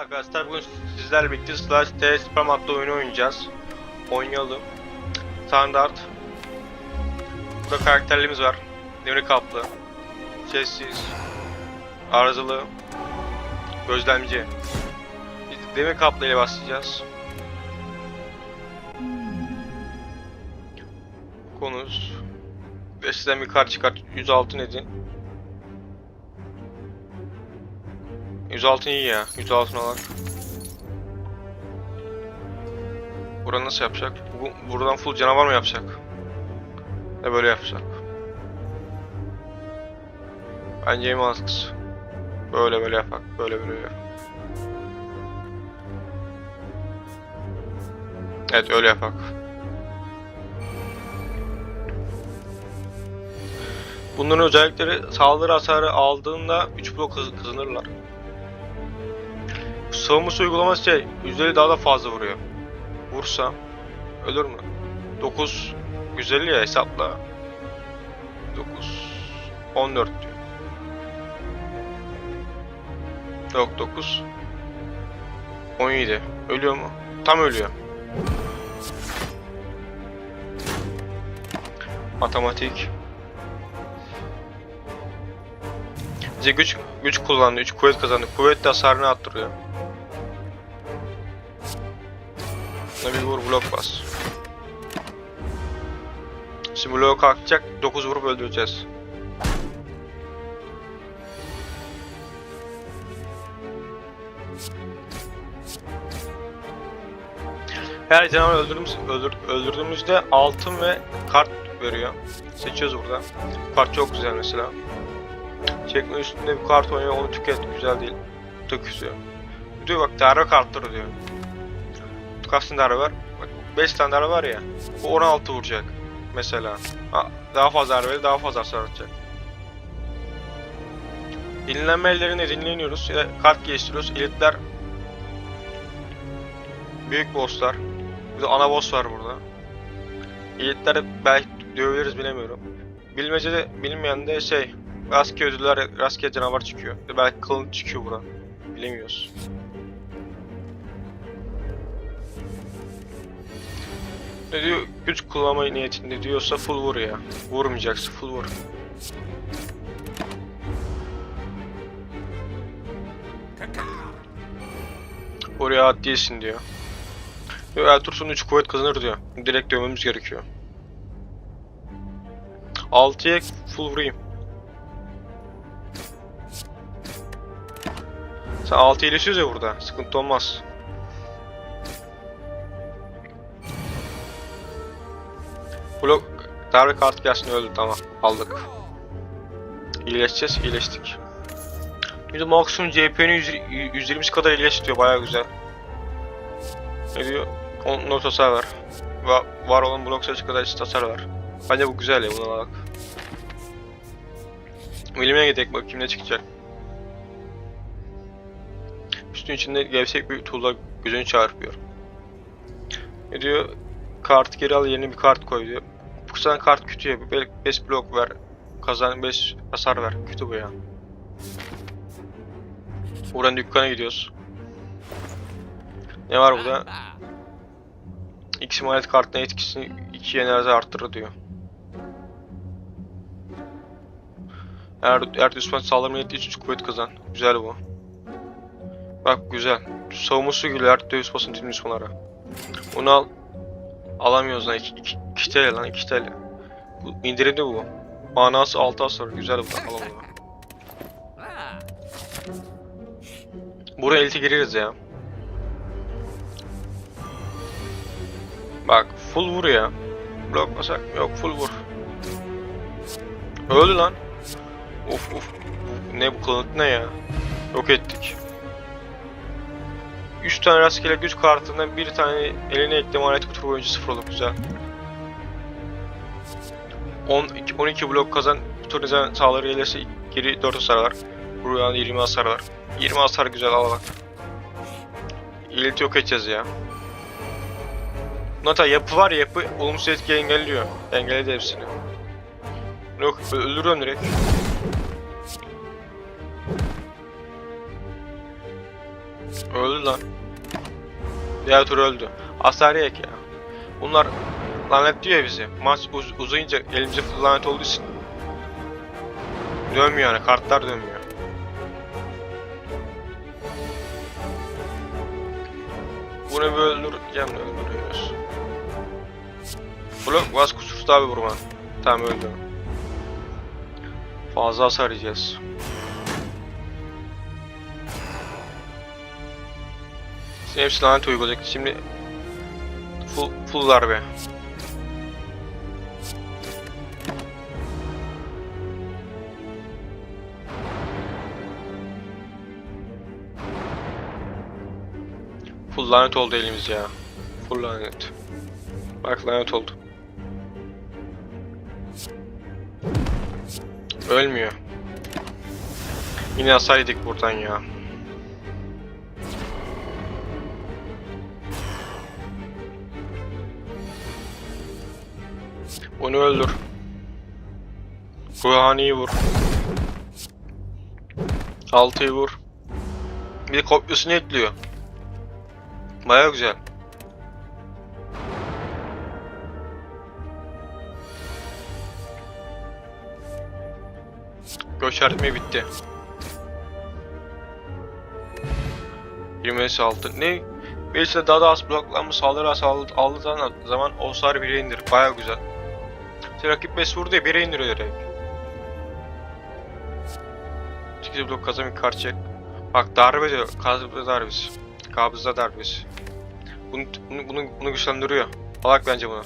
arkadaşlar bugün sizlerle birlikte Slash T Spam adlı oyunu oynayacağız. Oynayalım. Standart. Burada karakterlerimiz var. Demir kaplı. Sessiz. Arızalı. Gözlemci. Demir kaplı ile başlayacağız. Konuz. Ve sizden bir kart çıkart. 106 edin. 106 iyi ya. 106 alak. Burada nasıl yapacak? Bu, buradan full canavar mı yapacak? Ne böyle yapacak? Bence Masks. Böyle böyle yapak. Böyle böyle yapak. Evet öyle yapak. Bunların özellikleri saldırı hasarı aldığında 3 blok kazanırlar. Savunması uygulaması şey, yüzdeli daha da fazla vuruyor. Vursa ölür mü? 9 150 ya hesapla. 9 14 diyor. Yok 9 17. Ölüyor mu? Tam ölüyor. Matematik. Bize güç güç kullandı, 3 kuvvet kazandı. Kuvvet de hasarını arttırıyor. Buna bir vur blok bas. Şimdi bloğu kalkacak, 9 vurup öldüreceğiz. Her canavar öldürdüğümüz, öldür, öldürdüğümüzde altın ve kart veriyor. Seçiyoruz burada. Bu kart çok güzel mesela. Çekme üstünde bir kart oynuyor onu tüket güzel değil. Töküsüyor. Diyor bak darbe kartları diyor. Kaç tane darbe var? Bak 5 tane darbe var ya. Bu 16 vuracak. Mesela. Ha, daha fazla darbe daha fazla hasar atacak. Dinlenme ellerine dinleniyoruz. Kart geliştiriyoruz. Elitler Büyük bosslar. Bir de ana boss var burada. Elitler belki dövebiliriz bilemiyorum. Bilmece de bilmeyen de şey Rastgele ödüller, rastgele canavar çıkıyor. Belki kılın çıkıyor buradan. Bilemiyoruz. Ne diyor? Güç kullanma niyetinde diyorsa full vur ya. Vurmayacaksın full vur. Oraya at değilsin diyor. Diyor Ertuğrul'un 3 kuvvet kazanır diyor. Direkt dövmemiz gerekiyor. 6'ya full vurayım. Sen 6 iyileşiyoruz ya burada. Sıkıntı olmaz. Blok darbe kartı gelsin öldü tamam. Aldık. İyileşeceğiz. iyileştik. De maksimum CP'nin 120 kadar iyileş diyor. Baya güzel. Ne diyor? 10 not hasar var. Va var olan blok sayısı kadar eşit hasar var. Bence bu güzel ya buna bak. Bilimine gidelim bakayım ne çıkacak. Üstün içinde gevşek bir tuğla gözünü çarpıyor. Ne diyor? Kartı geri al yerine bir kart koy diyor. Bu sana kart kötü ya. 5 blok ver. Kazan 5 hasar ver. Kötü bu ya. Buradan dükkana gidiyoruz. Ne var burada? X emanet kartının etkisini 2 enerji arttırır diyor. Eğer, eğer düşman saldırma yettiği 3 kuvvet kazan. Güzel bu. Bak güzel. Savunması güler döviz basın tüm düşmanlara. Bunu al. Alamıyoruz lan 2 TL lan 2 TL. Bu indirimde bu. Manası 6 hasar. Güzel bu. Alalım bunu. Buraya elite gireriz ya. Bak full vur ya. Blok basak yok full vur. Öldü lan. Of of. Ne bu kılık ne ya? Yok ettik. 3 tane rastgele güç kartından bir tane eline ekleme alet kutu boyunca sıfır olur güzel. 10, 12 blok kazan bu tur neden sağları gelirse geri 4 hasar var. Buraya 20 hasar var. 20 hasar güzel al bak. İleti yok edeceğiz ya. Nota yapı var ya, yapı olumsuz etki engelliyor. Engelledi hepsini. Yok öldürüyorum direkt. Öldü lan. Diğer tur öldü. Hasar yek ya. Bunlar lanet diyor ya bizi. Maç uz- uzayınca elimize lanet olduğu için dönmüyor yani kartlar dönmüyor. Bunu bir öldüreceğim de öldürüyoruz. Blok bas kusursuz abi vurma. Tamam öldü. Fazla hasar yiyeceğiz. Hepsi lanet uygulayacak. Şimdi full, full darbe. Full lanet oldu elimiz ya. Full lanet. Bak lanet oldu. Ölmüyor. Yine hasar yedik buradan ya. Onu öldür. Ruhani'yi vur. Altıyı vur. Bir de kopyasını ekliyor. Baya güzel. Göçertme bitti. 20 altı. Ne? Birisi daha da az bloklanma saldırı hasarı aldığı zaman o hasarı 1'e indir. Baya güzel. İşte rakip 5 vurdu ya 1'e indiriyor direkt. 8 blok kazanın karşı. Bak darbe diyor. Kabızda darbesi. Kabızda darbesi. Bunu, bunu, bunu, bunu güçlendiriyor. Alak bence bunu.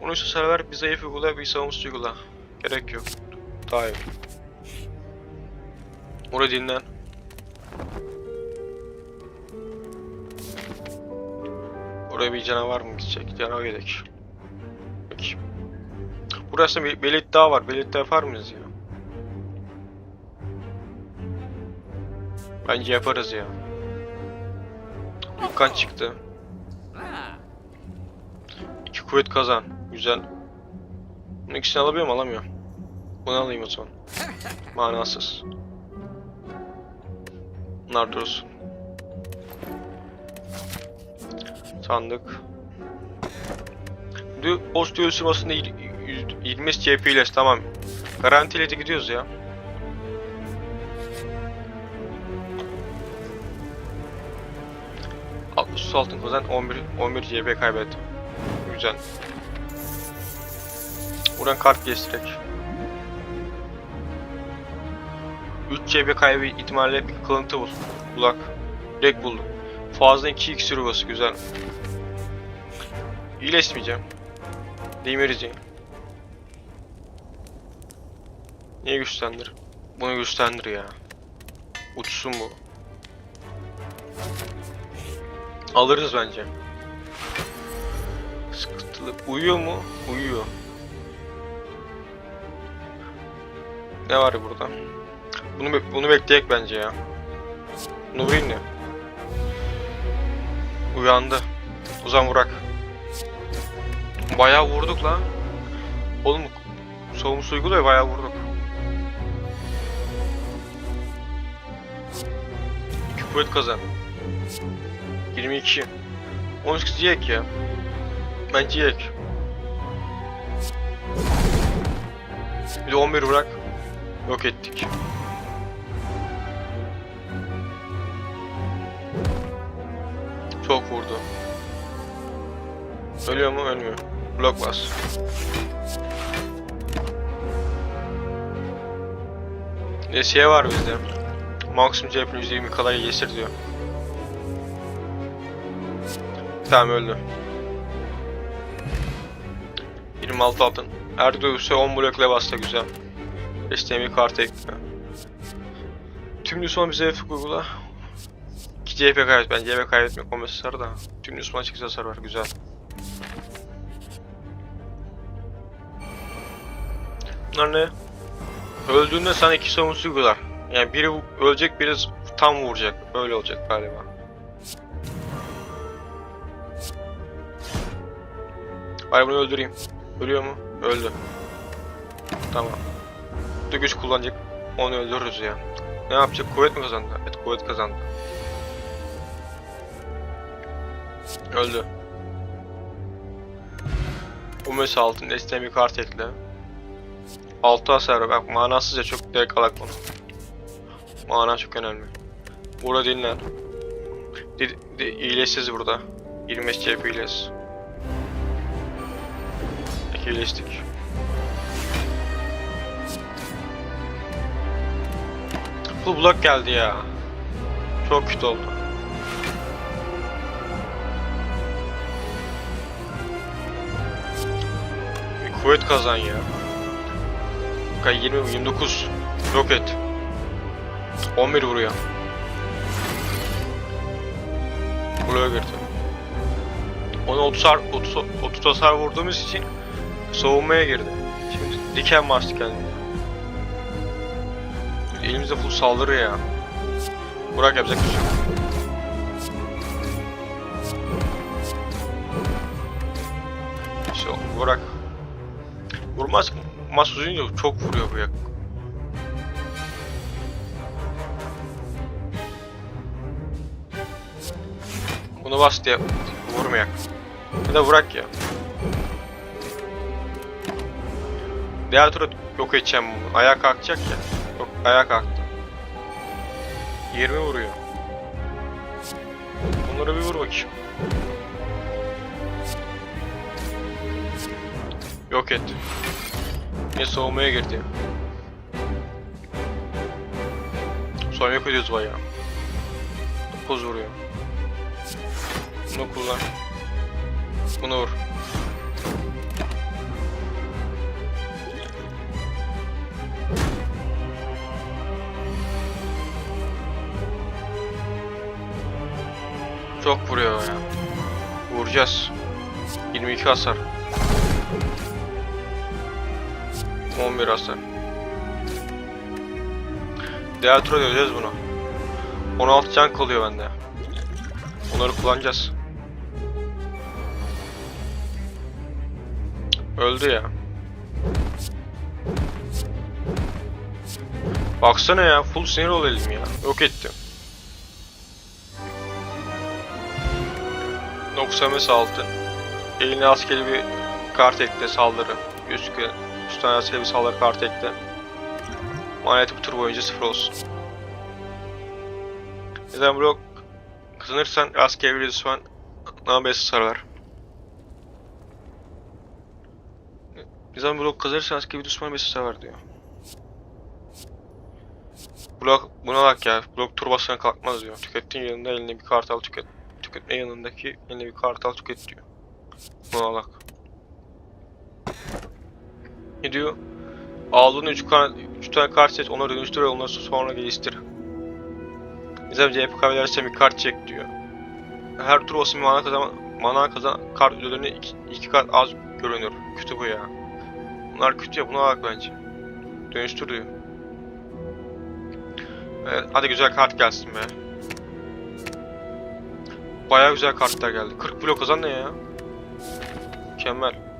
Bunu şu sefer bir zayıf uygula bir savunmasız uygula. Gerek yok. Daha iyi. Orayı dinlen. Oraya bir canavar mı gidecek? Canavar gerek. Burası bir belit daha var. Belit yapar mıyız ya? Bence yaparız ya. Dükkan çıktı. İki kuvvet kazan. Güzel. Bunun ikisini alabiliyor mu? Alamıyorum. Bunu alayım o zaman. Manasız. Bunlar dursun. Sandık. Şimdi Osteo ısırmasında 25 CP ile tamam. Garantiyle de gidiyoruz ya. Sus altın kazan 11 11 CP kaybettim. Güzel. Buradan kart geçtirek. 3 CP kaybı ihtimalle bir kılıntı bul. Bulak. Direkt buldum. Fazla 2 iksir yuvası güzel. İyileşmeyeceğim. Demireceğim. Niye güçlendir? Bunu güçlendir ya. Uçsun bu. Alırız bence. Sıkıntılı. Uyuyor mu? Uyuyor. Ne var burada? Bunu be- bunu bekleyek bence ya. Bunu vurayım ne? Uyandı. O zaman vurak. Bayağı vurduk lan. Oğlum savunmuş uyguluyor bayağı vurduk. Kuvvet kazan. 22. 18 yek ya. Bence yek. Bir de 11 bırak. Yok ettik. Çok vurdu. Ölüyor mu? Ölmüyor. Blok bas. Nesiye var bizde. Maksimum CHP %20 kadar yesir diyor. Tamam öldü. 26 altın. Dövüşe 10 blokla basta güzel. HTML kartı ekle. Tüm Nüsman bize F uygula. 2 CHP kaybet. Ben CHP kaybetmek olması sarı da. Tüm Nüsman 8 hasar var. Güzel. Bunlar ne? Öldüğünde sana iki savunucu uygular. Yani biri ölecek, biri tam vuracak. Öyle olacak galiba. Bari bunu öldüreyim. Ölüyor mu? Öldü. Tamam. Bu güç kullanacak. Onu öldürürüz ya. Ne yapacak? Kuvvet mi kazandı? Evet kuvvet kazandı. Öldü. Bu mesela altın desteğe bir kart ekle. 6 hasar bak manasızca çok direkt alak bunu. Mana çok önemli. Burada dinlen. Di, di, iyileşsiz burada. 25 CP iyileş. Peki iyileştik. Full block geldi ya. Çok kötü oldu. Bir kuvvet kazan ya. Kay 20 29 yok et. 11 vuruyor. Buraya girdi. Ona 30 har 30 30 hasar vurduğumuz için savunmaya girdi. Şimdi diken bastı kendine. Elimizde full saldırı ya. Burak yapacak bir şey yok. İşte Burak. Vurmaz. Mas uzunca çok vuruyor bu yak. Bunu bas diye vurmayak. Bir de vurak ya. Diğer tura yok edeceğim bunu. Ayağa kalkacak ya. Yok ayağa kalktı. 20 vuruyor. Bunları bir vur bakayım. Yok et. Yine savunmaya girdi. Son yok ediyoruz bayağı. 9 vuruyor. Bunu kullan. Bunu vur. Çok vuruyor ya. Vuracağız. 22 hasar. 11 hasar. Diğer tura göreceğiz bunu. 16 can kalıyor bende. Onları kullanacağız. Öldü ya. Baksana ya full sinir ol elim ya. Yok ettim. 90 altın. Eline askeri bir kart ekle saldırı. Üst, üst tane askeri bir saldırı kart ekle. Maneti bu tur boyunca sıfır olsun. Neden blok kazanırsan askeri bir düşman nabes sarılar. Nizam blok kazanırsan askeri bir düşman mesaj var diyor. Blok buna bak ya. Blok turbasına kalkmaz diyor. Tükettiğin yanında eline bir kart al tüket. Tüketme yanındaki eline bir kart al tüket diyor. Buna bak. Ne diyor? Aldığın 3 kart, 3 tane kart seç, onları dönüştür ve onları sonra geliştir. Nizam CHP kaybederse bir kart çek diyor. Her tur olsun mana kazan, mana kazan kart ödüllerine 2 kart az görünür. Kötü bu ya. Bunlar kötü ya, buna bak bence. Dönüştür diyor. Evet, hadi güzel kart gelsin be. Bayağı güzel kartlar geldi. 40 blok kazan ne ya? Mükemmel.